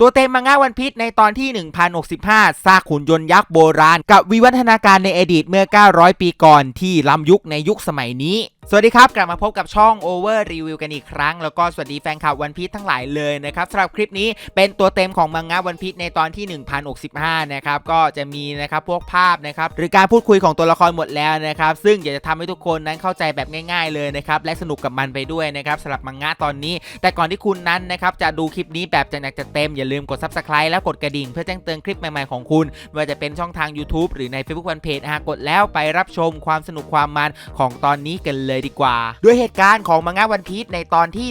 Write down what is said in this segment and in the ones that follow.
ตัวเต็มมังงะวันพีชในตอนที่ 1065 ซากขุนยนต์ยักษ์โบราณ กับวิวัฒนาการในอดีตเมื่อ 900 ปีก่อนที่ล้ำยุคในยุคสมัยนี้ สวัสดีครับ กลับมาพบกับช่อง Over Review กันอีกครั้ง แล้วก็สวัสดีแฟนคลับวันพีชทั้งหลายเลยนะครับสำหรับคลิปนี้เป็นตัวเต็มของมังงะวันพีชในตอนที่ 1065 นะครับ ก็จะมีนะครับพวกภาพนะครับ หรือการพูดคุยของตัวละครหมดแล้วนะครับ ซึ่งอยากจะทำให้ทุกคนนั้นเข้าใจแบบง่ายๆเลยนะครับ และสนุกกับมันไปด้วยนะครับสำหรับมังงะตอนนี้ แต่ก่อนที่คุณนั้นนะครับจะดูคลิปนี้แบบจัดหนักจัดเต็มอย่าลืมกด subscribe แล้วกดกระดิ่งเพื่อแจ้งเตือนคลิปใหม่ๆของคุณไม่ว่าจะเป็นช่องทาง YouTube หรือใน Facebook Fanpage หากกดแล้วไปรับชมความสนุกความมันของตอนนี้กันเลยดีกว่า ด้วยเหตุการณ์ของมังงะวันพีชในตอนที่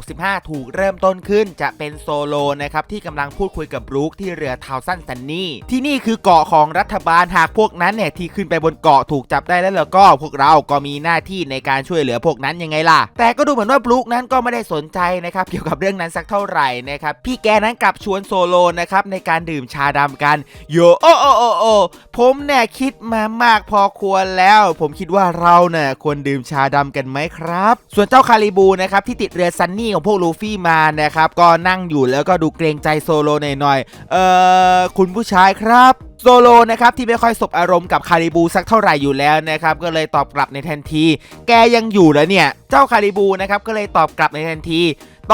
1065 ถูกเริ่มต้นขึ้นจะเป็นโซโลนะครับที่กำลังพูดคุยกับบรูคที่เรือทาวซันซันนี่ที่นี่คือเกาะของรัฐบาลหากพวกนั้นเนี่ยที่ขึ้นไปบนเกาะถูกจับได้แล้วแล้วก็พวกเราก็มีหน้าที่ในการช่วยเหลือพวกนั้นยังไงล่ะ แต่ก็ดูเหมือนว่าบรูคนั้นก็ไม่ได้สนใจนะครับเกี่ยวกับเรื่องนั้นสักเท่าไหร่นะครับพี่แกนั้นกลับชวนโซโลนะครับในการดื่มชาดำกันโยโอโอโอโอผมเนี่ยคิดมามากพอควรแล้ว ผมคิดว่าเราเนี่ยควรดื่มชาดำกันไหมครับ ส่วนเจ้าคาริบูนะครับที่ติดเรือซันนี่ของพวกลูฟี่มานะครับก็นั่งอยู่แล้วก็ดูเกรงใจโซโลหน่อยๆเอ่อคุณผู้ชายครับโซโลนะครับที่ไม่ค่อยสบอารมณ์กับคาริบูสักเท่าไหร่อยู่แล้วนะครับก็เลยตอบกลับในทันที แกยังอยู่แล้วเนี่ย เจ้าคาริบูนะครับก็เลยตอบกลับในทันที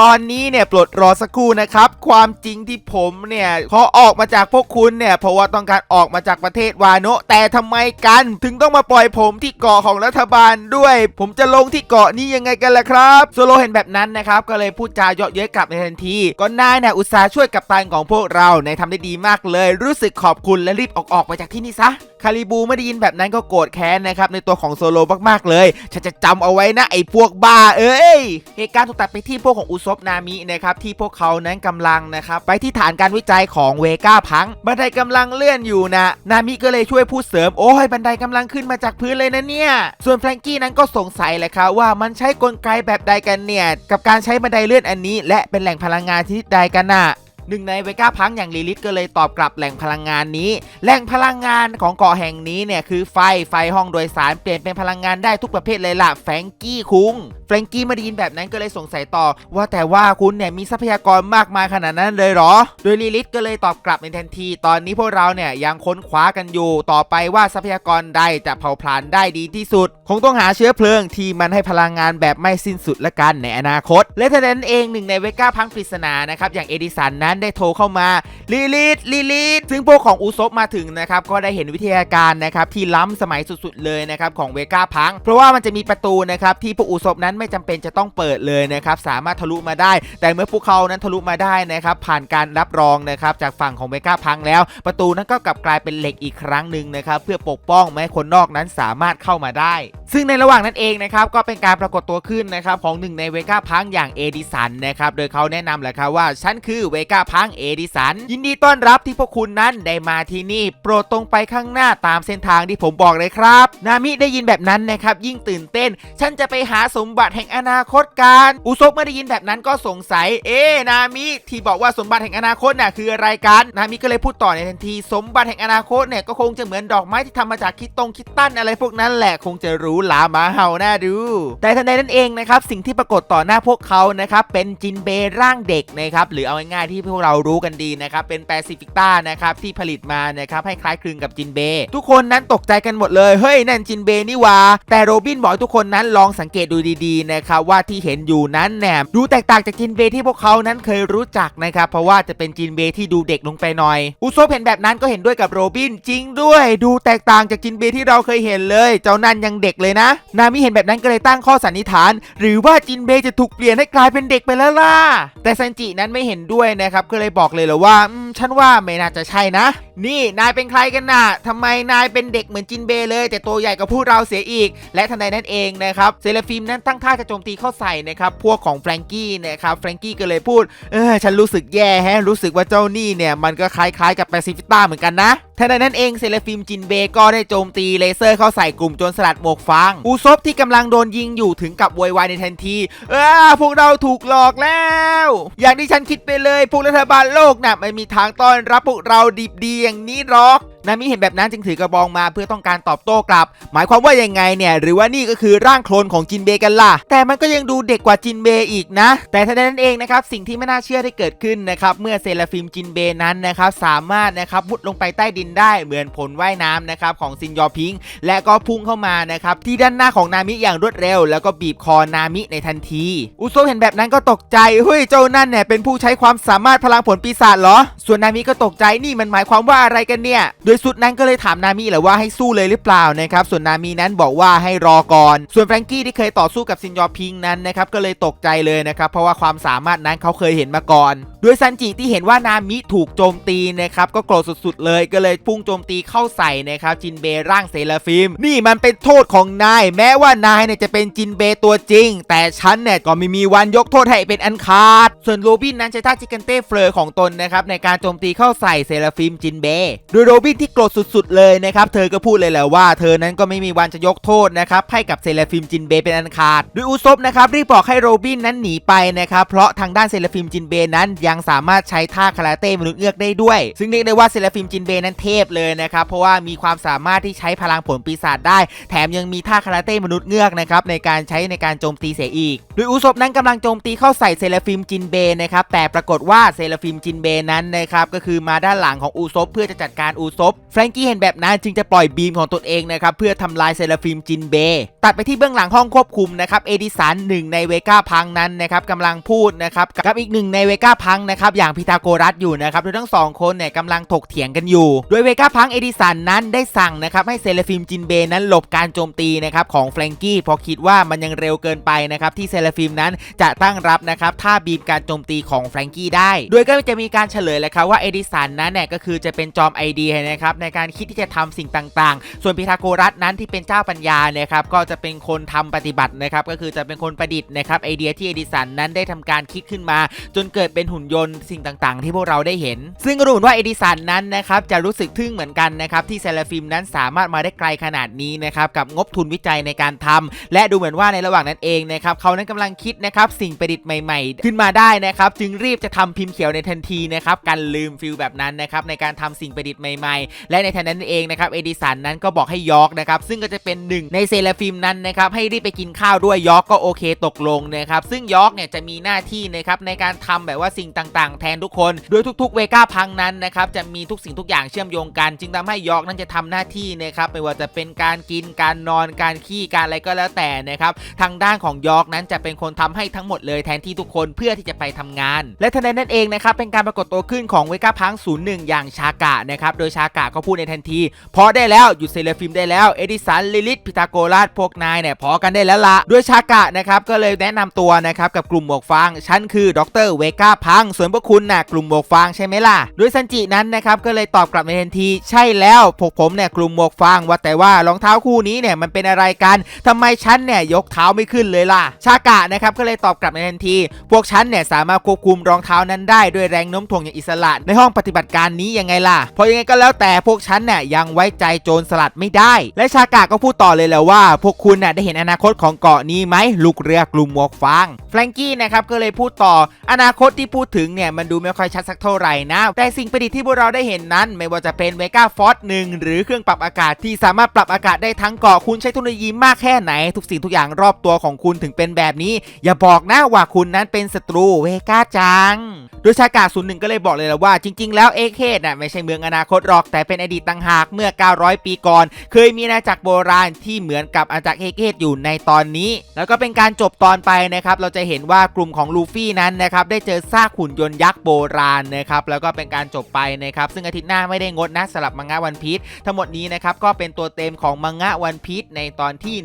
ตอนนี้เนี่ยปลดรอสักครู่นะครับ ความจริงที่ผมเนี่ยขอออกมาจากพวกคุณเนี่ยเพราะว่าต้องการออกมาจากประเทศวาโนะแต่ทำไมกันถึงต้องมาปล่อยผมที่เกาะของรัฐบาลด้วย ผมจะลงที่เกาะนี้ยังไงกันล่ะครับโซโลเห็นแบบนั้นนะครับก็เลยพูดจาเยาะเย้ยกลับในทันทีก็นายเนี่ยอุตส่าห์ช่วยกับตันของพวกเราในทำได้ดีมากเลย รู้สึกขอบคุณและรีบออกออกไปจากที่นี่ซะ คาริบูไม่ได้ยินแบบนั้นก็โกรธแค้นนะครับในตัวของโซโลมากๆเลย ฉันจะจำเอาไว้นะไอ้พวกบ้าเอ้ย เหตุการณ์ถูกตัดไปที่พวกของอุซบนามินะครับที่พวกเขานั้นกำลังนะครับไปที่ฐานการวิจัยของเวก้าพัง บันไดกำลังเลื่อนอยู่นะ นามิก็เลยช่วยพูดเสริม โอ้ยบันไดกำลังขึ้นมาจากพื้นเลยนะเนี่ย ส่วนแฟรงกี้นั้นก็สงสัยแหละครับว่ามันใช้กลไกแบบใดกันเนี่ยกับการใช้บันไดเลื่อนอันนี้ และเป็นแหล่งพลังงานชนิดใดกันน่ะ หนึ่งในเวก้าพังอย่างลิลิตก็เลยตอบกลับแหล่งพลังงานนี้ แหล่งพลังงานของเกาะแห่งนี้เนี่ยคือไฟไฟห้องโดยสารเปลี่ยนเป็นพลังงานได้ทุกประเภทเลยล่ะแฟรงกี้คุงแฟรงกี้ม่ได้ยินแบบนั้นก็เลยสงสัยต่อ ว่าแต่ว่าคุณเนี่ยมีทรัพยากรมากมายขนาดนั้นเลยเหรอ โดยลิลิตก็เลยตอบกลับในทันที ตอนนี้พวกเราเนี่ยยังค้นคว้ากันอยู่ ต่อไปว่าทรัพยากรใดจะเผาผลาญได้ดีที่สุด คงต้องหาเชื้อเพลิงที่มันให้พลังงานแบบไม่สิ้นสุดละกันในอนาคต และท่านั้นเองหนึ่งในเวก้าพังปริศนานะครับอย่างเอดิสันนั้นได้โทรเข้ามาลิลิตลิลิตซึ่งพวกของอุซบมาถึงนะครับก็ได้เห็นวิทยาการนะครับที่ล้ำสมัยสุดๆเลยนะครับของเวก้าพัง เพราะว่ามันจะมีประตูนะครับที่พวกอุซบนั้นไม่จำเป็นจะต้องเปิดเลยนะครับสามารถทะลุมาได้ แต่เมื่อพวกเขานั้นทะลุมาได้นะครับผ่านการรับรองนะครับจากฝั่งของเวก้าพังแล้ว ประตูนั้นก็กลับกลายเป็นเหล็กอีกครั้งหนึ่งนะครับเพื่อปกป้องไม่ให้คนนอกนั้นสามารถเข้ามาได้ ซึ่งในระหว่างนั้นเองนะครับก็เป็นการปรากฏตัวขึ้นนะครับของหนึ่งในเวก้าพังอย่างเอดิสันนะครับโดยเขาแนะนำแหละครับว่าฉันคือเวก้าพังเอดิสัน ยินดีต้อนรับที่พวกคุณนั้นได้มาที่นี่ โปรดตรงไปข้างหน้าตามเส้นทางที่ผมบอกเลยครับ นามิได้ยินแบบนั้นนะครับยิ่งตื่นเต้น ฉันจะไปหาสมบัติแห่งอนาคตกันอุซบเมื่อได้ยินแบบนั้นก็สงสัย เอ๊นามิที่บอกว่าสมบัติแห่งอนาคตน่ะคืออะไรกันนามิก็เลยพูดต่อในทันทีสมบัติแห่งอนาคตเนี่ยก็คงจะเหมือนดอกไม้ที่ทำมาจากคิดตรงคิดตั้นอะไรพวกนั้นแหละคงจะรู้หลาหมาเห่าน่าดู แต่ทันใดนั้นเองนะครับสิ่งที่ปรากฏต่อหน้าพวกเขานะครับเป็นจินเบร่างเด็กนะครับหรือเอาง่ายๆที่พวกเรารู้กันดีนะครับเป็นแปซิฟิกต้านะครับที่ผลิตมานะครับให้คล้ายคลึงกับจินเบทุกคนนั้นตกใจกันหมดเลยเฮ้ยนั่นจินเบนี่วาแต่โรบินบอกทุกคนนั้นลองสังเกตดูดีๆนะครับว่าที่เห็นอยู่นั้นแหนมดูแตกต่างจากจินเบที่พวกเขานั้นเคยรู้จักนะครับเพราะว่าจะเป็นจินเบที่ดูเด็กลงไปหน่อยอุโซเห็นแบบนั้นก็เห็นด้วยกับโรบินจริงด้วย ดูแตกต่างจากจินเบที่เราเคยเห็นเลย เจ้านั่นยังเด็กเลยนะ นามิเห็นแบบนั้นก็เลยตั้งข้อสันนิษฐาน หรือว่าจินเบจะถูกเปลี่ยนให้กลายเป็นเด็กไปแล้วล่ะแต่ซันจินั้นไม่เห็นด้วยนะครับก็เลยบอกเลยเหรอว่าฉันว่าไม่น่าจะใช่นะนี่นายเป็นใครกันน่ะทำไมนายเป็นเด็กเหมือนจินเบเลย แต่ตัวใหญ่กว่าพวกเราเสียอีก และทันใดนั้นเองนะครับเซเลฟิมนั้นตั้งท่าจะโจมตีเข้าใส่นะครับพวกของแฟรงกี้นะครับแฟรงกี้ก็เลยพูดเออฉันรู้สึกแย่แฮะรู้สึกว่าเจ้านี่เนี่ยมันก็คล้ายๆกับแปซิฟิต้าเหมือนกันนะทันใดนั้นเองเซเลฟิมจินเบก็ได้โจมตีเลเซอร์เข้าใส่กลุ่มโจรสลัดหมวกฟางอูซบที่กำลังโดนยิงอยู่ถึงกับโวยวายในทันที เออพวกเราถูกหลอกแล้ว อย่างที่ฉันคิดไปเลยพวกรัฐบาลโลกน่ะไม่มีทางต้อนรับพวกเราดิบดีอย่างนี้หรอก นามิเห็นแบบนั้นจึงถือกระบองมาเพื่อต้องการตอบโต้กลับ หมายความว่ายังไงเนี่ยหรือว่านี่ก็คือร่างโคลนของจินเบกันล่ะ แต่มันก็ยังดูเด็กกว่าจินเบอีกนะ แต่ท่านั้นเองนะครับสิ่งที่ไม่น่าเชื่อได้เกิดขึ้นนะครับเมื่อเซราฟิมจินเบนั้นนะครับสามารถนะครับมุดลงไปใต้ดินได้เหมือนผลว่ายน้ำนะครับของซินยอพิงและก็พุ่งเข้ามานะครับที่ด้านหน้าของนามิอย่างรวดเร็ว แล้วก็บีบคอนามิในทันที อุโซเห็นแบบนั้นก็ตกใจเฮ้ยเจ้านั่นเนี่ยเป็นผู้ใช้ความสามารถพลังผลปีศาจเหรอ ส่วนนามิก็ตกใจนี่มันหมายความว่าอะไรกันเนี่ยโดยสุดนั้นก็เลยถามนามิแหละว่าให้สู้เลยหรือเปล่านะครับส่วนนามินั้นบอกว่าให้รอก่อน ส่วนแฟรงกี้ที่เคยต่อสู้กับซินยอพิงนั้นนะครับก็เลยตกใจเลยนะครับเพราะว่าความสามารถนั้นเขาเคยเห็นมาก่อนโดยซันจิที่เห็นว่านามิถูกโจมตีนะครับก็โกรธสุดๆ เลยก็เลยพุ่งโจมตีเข้าใส่นะครับจินเบร่างเซราฟิม นี่มันเป็นโทษของนาย แม้ว่านายเนี่ยจะเป็นจินเบตัวจริง แต่ฉันเนี่ยก็ไม่มีวันยกโทษให้เป็นอันขาด ส่วนโรบินนั้นใช้ท่าจิกันเต้เฟลอของตนนะครับในการโจมตีเข้าใส่เซราฟิมจินเบโดยโรบินที่โกรธสุดๆเลยนะครับ เธอก็พูดเลยแหละว่าเธอนั้นก็ไม่มีวันจะยกโทษนะครับให้กับเซราฟิมจินเบเป็นอันขาดโดยอุซบนะครับรีบบอกให้โรบินนั้นหนีไปนะครับเพราะทางด้านเซราฟิมจินเบนั้นยังสามารถใช้ท่าคาราเต้มนุษย์เงือกได้ด้วย ซึ่งเรียกได้ว่าเซราฟิมจินเบนั้นเทพเลยนะครับเพราะว่ามีความสามารถที่ใช้พลังผลปีศาจได้ แถมยังมีท่าคาราเต้มนุษย์เงือกนะครับในการใช้ในการโจมตีเสียอีก โดยอุซบนั้นกำลังโจมตีเข้าใส่เซราฟิมจินเบนะครับแต่ปรากฏว่าเซราฟิมจินเบนั้นนะครับก็คือมาด้านหลังของอุซบเพื่อจะจัดการอุซบแฟรงกี้เห็นแบบนั้นจึงจะปล่อยบีมของตนเองนะครับเพื่อทำลายเซราฟิมจินเบตัดไปที่เบื้องหลังห้องควบคุมนะครับเอดิสันหนึ่งในเวก้าพังนั้นนะครับกำลังพูดนะครับกับอีกหนึ่งในเวก้าพังนะครับอย่างพิทาโกรัสอยู่นะครับโดยทั้งสองคนเนี่ยกำลังถกเถียงกันอยู่ โดยเวก้าพังเอดิสันนั้นได้สั่งนะครับให้เซราฟิมจินเบนั้นหลบการโจมตีนะครับของแฟรงกี้เพราะคิดว่ามันยังเร็วเกินไปนะครับที่เซราฟิมนั้นจะตั้งรับนะครับท่าบีมการโจมตีของแฟรงกี้ได้ โดยก็จะมีการเฉลยเลยครับว่าเอดิสันนั้นเนี่ยก็คือจะเป็นจอมไอเดียนะครับในการคิดที่จะทำสิ่งต่างๆ ส่วนพิทาโกรัสนั้นที่เป็นเจ้าปัญญานะครับก็จะเป็นคนทำปฏิบัตินะครับก็คือจะเป็นคนประดิษฐ์นะครับไอเดียที่เอดิสันนั้นได้ทำการคิดขึ้นมา จนเกิดเป็นหุ่นยนต์สิ่งต่างๆ ที่พวกเราได้เห็น ซึ่งก็ดูเหมือนว่าเอดิสันนั้นนะครับจะรู้สึกทึ่งเหมือนกันนะครับที่เซราฟิมนั้นสามารถมาได้ไกลขนาดนี้นะครับกับงบทุนวิจัยในการทำและดูเหมือนว่าในระหว่างนั้นเองนะครับเขานั้นกำลังคิดนะครับสิ่งประดิษฐ์ใหม่ ๆ ขึ้นมาได้นะครับจึงรีบจะทำพิมพ์เขียวในทันทีนะครับกันลืมฟิลแบบนั้นนะครับในการทำสิ่งประดิษฐ์ใหม่ๆและในทันนั้นเองนะครับเอดิสันนั้นก็บอกให้ยอร์กนะครับซึ่งก็จะเป็นหนึ่งในเซราฟิมนั้นนะครับให้รีบไปกินข้าวด้วยยอร์กก็โอเคตกลงนะครับซึ่งยอร์กเนี่ยจะมีหน้าที่นะครับในการทำแบบว่าสิ่งต่างๆ แทนทุกคนโดยทุกๆเวก้าพังนั้นนะครับจะมีทุกสิ่งทุกอย่างเชื่อมโยงกัน จึงทำให้ยอร์กนั้นจะทำหน้าที่นะครับไม่ว่าจะเป็นการกินการนอนการขี้การอะไรก็แล้วแต่นะครับทางด้านของยอร์กนั้นจะเป็นคนทำให้ทั้งหมดเลยแทนที่ทุกคนเพื่อที่จะไปทำงาน และทันใดนั้นเองนะครับเป็นการปรากฏตัวขึ้นของเวก้าพังศูนย์หนึ่งอย่างชากะนะครับโดยชากะก็พูดในทันที พอได้แล้วหยุดเซเลฟิมได้แล้วเอดิสันลิลิตพิทาโกรัสพวกนายเนี่ยพอกันได้แล้วละด้วยชากะนะครับก็เลยแนะนำตัวนะครับกับกลุ่มหมวกฟางฉันคือดรเวก้าพังส่วนพวกคุณน่ะกลุ่มหมวกฟางใช่ไหมล่ะด้วยซันจินั้นนะครับก็เลยตอบกลับในทันที ใช่แล้วพวกผมเนี่ยกลุ่มหมวกฟางว่าแต่ว่ารองเท้าคู่นี้เนี่ยมันเป็นอะไรกันทำไมฉันเนี่ยยกเท้าไม่ขึ้นเลยล่ะ ชากะนะครับก็เลยตอบกลับในทันที พวกฉันเนี่ยสามารถควบคุมรองเท้านั้นได้ด้วยแรงโน้มถ่วงอย่างอิสระในห้องปฏิบัติการนี้ยังไงล่ะเพราะยังไงก็แล้วแต่พวกฉันเนี่ยยังไว้ใจโจรสลัดไม่ได้ และชากะก็พูดต่อเลยและว่า พวกคุณน่ะได้เห็นอนาคตของเกาะนี้ไหมลูกเรือกลุ่มหมวกฟางแฟรงกี้นะครับก็เลยพูดต่ออนาคตที่พูดถึงเนี่ยมันดูไม่ค่อยชัดสักเท่าไหร่นะ แต่สิ่งประดิษฐ์ที่พวกเราได้เห็นนั้น ไม่ว่าจะเป็นเวก้าฟอสหนึ่งหรือเครื่องปรับอากาศที่สามารถปรับอากาศได้ทั้งเกาะคุณใช้เทคโนโลยีมากแค่ไหน ทุกสิ่งทุกอย่างรอบตัวของคุณถึงเป็นแบบนี้ อย่าบอกนะว่าคุณนั้นเป็นศัตรูเวก้าจัง โดยชากาศูนย์หนึ่งก็เลยบอกเลยละว่า จริง ๆ แล้วเอเคน่ะไม่ใช่เมืองอนาคตหรอกแต่เป็นอดีตต่างหากเมื่อ 900 ปีก่อน เคยมีอาณาจักรโบราณที่เหมือนกับอาณาจักรเอเคดอยู่ในตอนนี้ แล้วก็เป็นการจบตอนไปนะครับ เราจะเห็นว่ากลุ่มของลูฟี่นั้นนะครับได้เจอซากหุ่นยนต์ยักษ์โบราณนะครับแล้วก็เป็นการจบไปนะครับ ซึ่งอาทิตย์หน้าไม่ได้งดนะสลับมังงะวันพีชทั้งหมดนี้นะครับก็เป็นตัวเต็มของมังงะวันพีชในตอนที่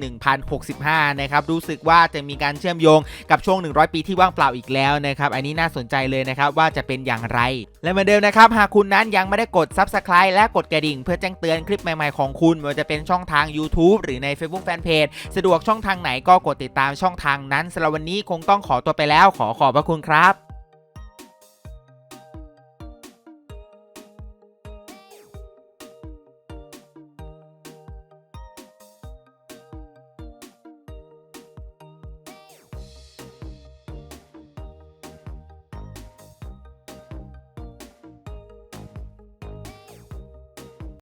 1065 นะครับรู้สึกว่าจะมีการเชื่อมโยงกับช่วง 100 ปีที่ว่างเปล่าอีกแล้วนะครับอันนี้น่าสนใจเลยนะครับว่าจะเป็นอย่างไร และเหมือนเดิมนะครับหากคุณนั้นยังไม่ได้กด Subscribe และกดกระดิ่งเพื่อแจ้งเตือนคลิปใหม่ๆของคุณไม่ว่าจะเป็นช่องทาง YouTube หรือใน Facebook Fanpage สะดวกช่องทางไหนก็กดติดตามช่องทางนั้นสำหรับวันนี้คงต้องขอตัวไปแล้วขอขอบพระคุณครับ